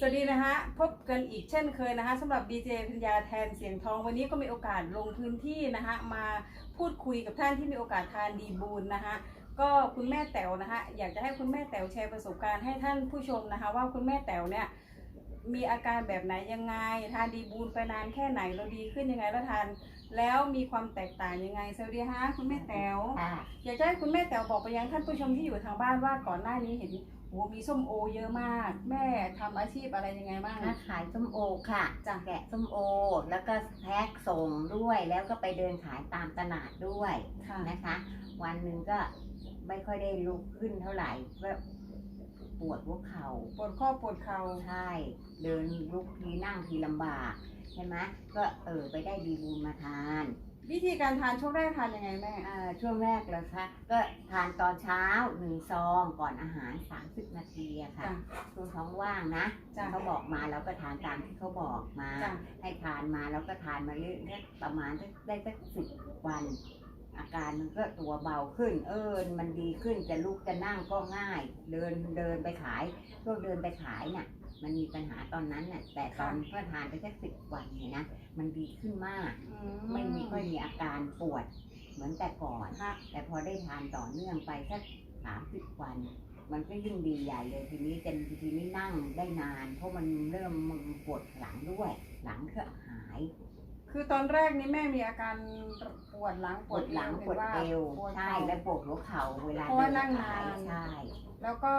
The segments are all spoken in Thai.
สวัสดีนะคะพบกันอีกเช่นเคยนะคะสำหรับดีเจพิญญาแทนเสียงทองวันนี้ก็มีโอกาสลงพื้นที่นะคะมาพูดคุยกับท่านที่มีโอกาสทานดีบูลนะคะก็คุณแม่แต๋วนะคะอยากจะให้คุณแม่แต๋วแชร์ประสบการณ์ให้ท่านผู้ชมนะคะว่าคุณแม่แต๋วเนี่ยมีอาการแบบไหนยังไง ทานดีบูลไปนานแค่ไหนเราดีขึ้นยังไงแล้วทานแล้วมีความแตกต่างยังไงสวัสดีค่ะคุณแม่แต๋วค่ะอยากจะให้คุณแม่แต๋วบอกไปยังท่านผู้ชมที่อยู่ทางบ้านว่าก่อนหน้านี้เห็นโอ้มีส้มโอเยอะมาก แม่ทำอาชีพอะไรยังไงบ้าง ค้าขายส้มโอค่ะจ้ะ แกะส้มโอ แล้วก็แพ็คส่งด้วย แล้วก็ไปเดินขายตามตลาดด้วยค่ะนะคะ วันหนึ่งก็ไม่ค่อยได้ลุกขึ้นเท่าไหร่ก็ปวดหัวเข่า ปวดข้อปวดเข่าใช่ เดินลุกทีนั่งทีลำบาก ใช่ไหมก็เออไปได้ดีบูลมาทาน วิธีการทานช่วงแรกทานยังไงแม่ อ่าช่วงแรกเลยค่ะก็ทานตอนเช้าหนึ่งซองก่อนอาหาร 30 นาทีอะค่ะจ้ะช่วงท้องว่างนะจ้ะเขาบอกมาเราก็ทานตามที่เขาบอกมา จ้ะ ให้ทานมาแล้วก็ทานมาเรื่อยๆประมาณสักได้สักสิบวัน อาการมันก็ตัวเบาขึ้น เออมันดีขึ้นจะลุกจะนั่งก็ง่าย เดินเดินไปขายช่วงเดินไปขายน่ะ มันมีปัญหาตอนนั้นน่ะแต่ตอนก็ทานไปแค่สิบวันเนี่ยนะมันดีขึ้นมากอืไม่มีค่อยมีอาการปวด เหมือนแต่ก่อนค่ะแต่พอได้ทานต่อเนื่องไปสักสามสิบวัน มันก็ยิ่งดีใหญ่เลยทีนี้จะทีนี้นั่งได้นาน เพราะมันเริ่มมันปวดหลังด้วย หลังก็หาย คือตอนแรกนี้แม่มีอาการปวดหลังปวดหลังปวดเอวปวดใช่เข่า และปวดหัวเข่าเวลาเพราะว่าดินั่งขายนาน ใช่แล้วก็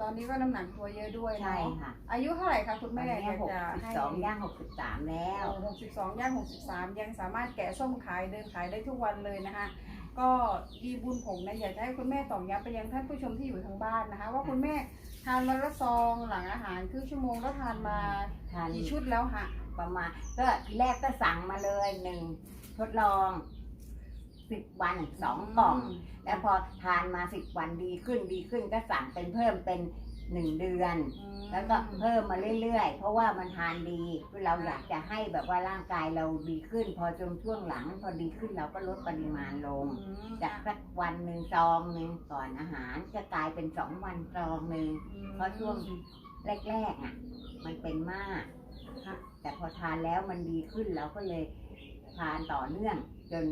ตอนนี้ก็น้ำหนักตัวเยอะด้วยใช่เนาะค่ะอายุเท่าไหร่คะคุณตอนแม่นี้อยากหกจะสิบให้สองย่างหกสิบสามแล้ว หกสิบสองย่างหกสิบสามยังสามารถแกะส้มขายเดินขายได้ทุกวันเลยนะคะ ก็ดีบุญผงนะอยากจะให้คุณแม่ตอกย้ำไปยังท่านผู้ชมที่อยู่ทางบ้านนะคะ ว่าคุณแม่ทานวันละซองหลังอาหารครึ่งชั่วโมงแล้วทานมาทานกี่ชุดแล้วฮะ ประมาณก็ทีแรกก็สั่งมาเลยหนึ่งทดลองสิบวันสองกล่อง แล้วพอทานมาสิบวันดีขึ้นดีขึ้นก็สั่งเป็นเพิ่มเป็นหนึ่งเดือนอืมแล้วก็เพิ่มมาเรื่อยๆ เพราะว่ามันทานดีเราอยากจะให้แบบว่าร่างกายเราดีขึ้น พอจนช่วงหลังพอดีขึ้นเราก็ลดปริมาณลงอืมจากสักวันหนึ่งซองหนึ่งก่อนอาหารจะกลายเป็นสองวันซองหนึ่งเพราะช่วงแรกๆอะมันเป็นมากค่ะ แต่พอทานแล้วมันดีขึ้นเราก็เลยทานต่อเนื่อง จน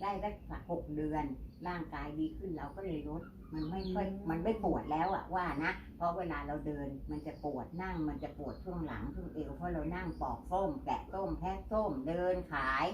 ได้สักหกเดือน ร่างกายดีขึ้นเราก็เลยลดมันไม่ค่อยมันไม่ปวดแล้วอะว่านะ เพราะเวลาเราเดินมันจะปวดนั่งมันจะปวดช่วงหลังช่วงเอวเพราะเรานั่งปอกส้มแกะส้มแพ็คส้มเดินขาย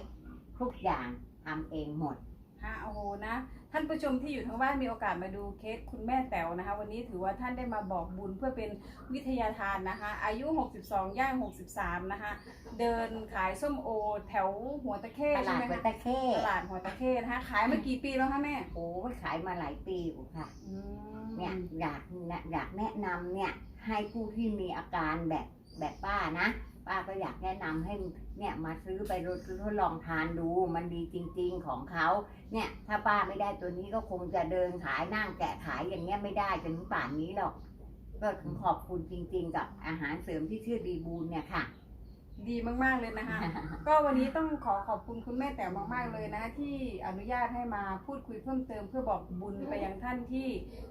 ทุกอย่างทำเองหมด ฮะโอ้โหนะ ท่านผู้ชมที่อยู่ทางบ้านมีโอกาสมาดูเคสคุณแม่แต๋วนะคะ วันนี้ถือว่าท่านได้มาบอกบุญเพื่อเป็นวิทยาทานนะคะ อายุ 62 ย่าง 63 นะคะ เดินขายส้มโอ แถวหัวตะเข้ตใช่ลาดไหมวัดคะตะเข้ตลาดหัวตะเข้นะคะขายมากี่ปีแล้วคะแม่โอ้ยขายมาหลายปีอยู่ค่ะ อืมเนี่ยอยากอยากแนะนำเนี่ยให้ผู้ที่มีอาการแบบแบบป้านะ ป้าก็อยากแนะนำให้เนี่ยมาซื้อไปทดลองทานดู มันดีจริง ๆของเขาเนี่ย ถ้าป้าไม่ได้ตัวนี้ก็คงจะเดินขายนั่งแกะขายอย่างเงี้ยไม่ได้จนถึงป่านนี้หรอก ก็ขอบคุณจริง ๆ กับอาหารเสริมที่ชื่อดีบูลเนี่ยค่ะ ดีมากๆเลยนะคะ ก็วันนี้ต้องขอขอบคุณคุณแม่แต๋วมากๆเลยนะคะที่อนุญาตให้มาพูดคุยเพิ่มเติมเพื่อบอกบุญไปยังท่านที่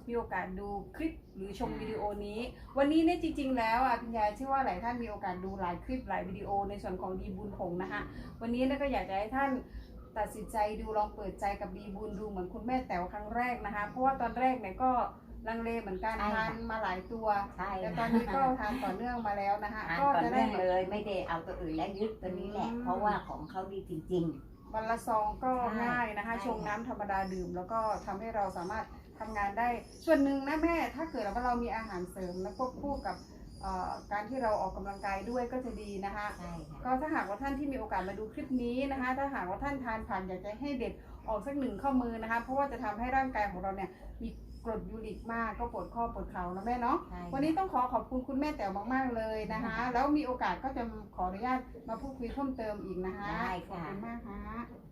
มีโอกาสดูคลิปหรือชมวิดีโอนี้ วันนี้เนี่ยจริง ๆ แล้วอะพิญญาเชื่อว่าหลายท่านมีโอกาสดูหลายคลิปหลายวิดีโอในส่วนของดีบุญผงนะคะวันนี้เนี่ยก็อยากจะให้ท่านตัดสินใจดูลองเปิดใจกับดีบุญดูเหมือนคุณแม่แต๋วครั้งแรกนะคะ เพราะว่าตอนแรกเนี่ยก็ ลังเลเหมือนกันใช่ทาค่ะ นมาหลายตัว ใช่แต่ตอนนี้ก็ทานต่อเนื่องมาแล้วนะคะทานก็ต่อจะได้เนื่องเลยไม่ได้เอาตัวอื่นและยึดตัวนี้แหละอืมเพราะว่าของเขาดีจริง วันละซองก็ใช่ง่ายนะคะ ใช่ ชงน้ำธรรมดาดื่ม แล้วก็ทำให้เราสามารถทำงานได้ ส่วนหนึ่งนะแม่ ถ้าเกิดว่าเรามีอาหารเสริมแล้วควบคู่กับเอ่อการที่เราออกกำลังกายด้วยก็จะดีนะคะ ๆ ใช่ค่ะ ก็ถ้าหากว่าท่านที่มีโอกาสมาดูคลิปนี้นะคะ ถ้าหากว่าท่านทานผ่านอยากจะให้เด็ดออกสักหนึ่งข้อมือนะคะ เพราะว่าจะทำให้ร่างกายของเราเนี่ยมีก รดยูริกมากก็ปวดข้อปวดเข่านะแม่เนาะใช่ วันนี้ต้องขอขอบคุณคุณแม่แต๋วมากๆเลยนะคะ แล้วมีโอกาสก็จะขออนุญาตมาพูดคุยเพิ่มเติมอีกนะคะได้ขอบค่ะ คุณมากค่ะ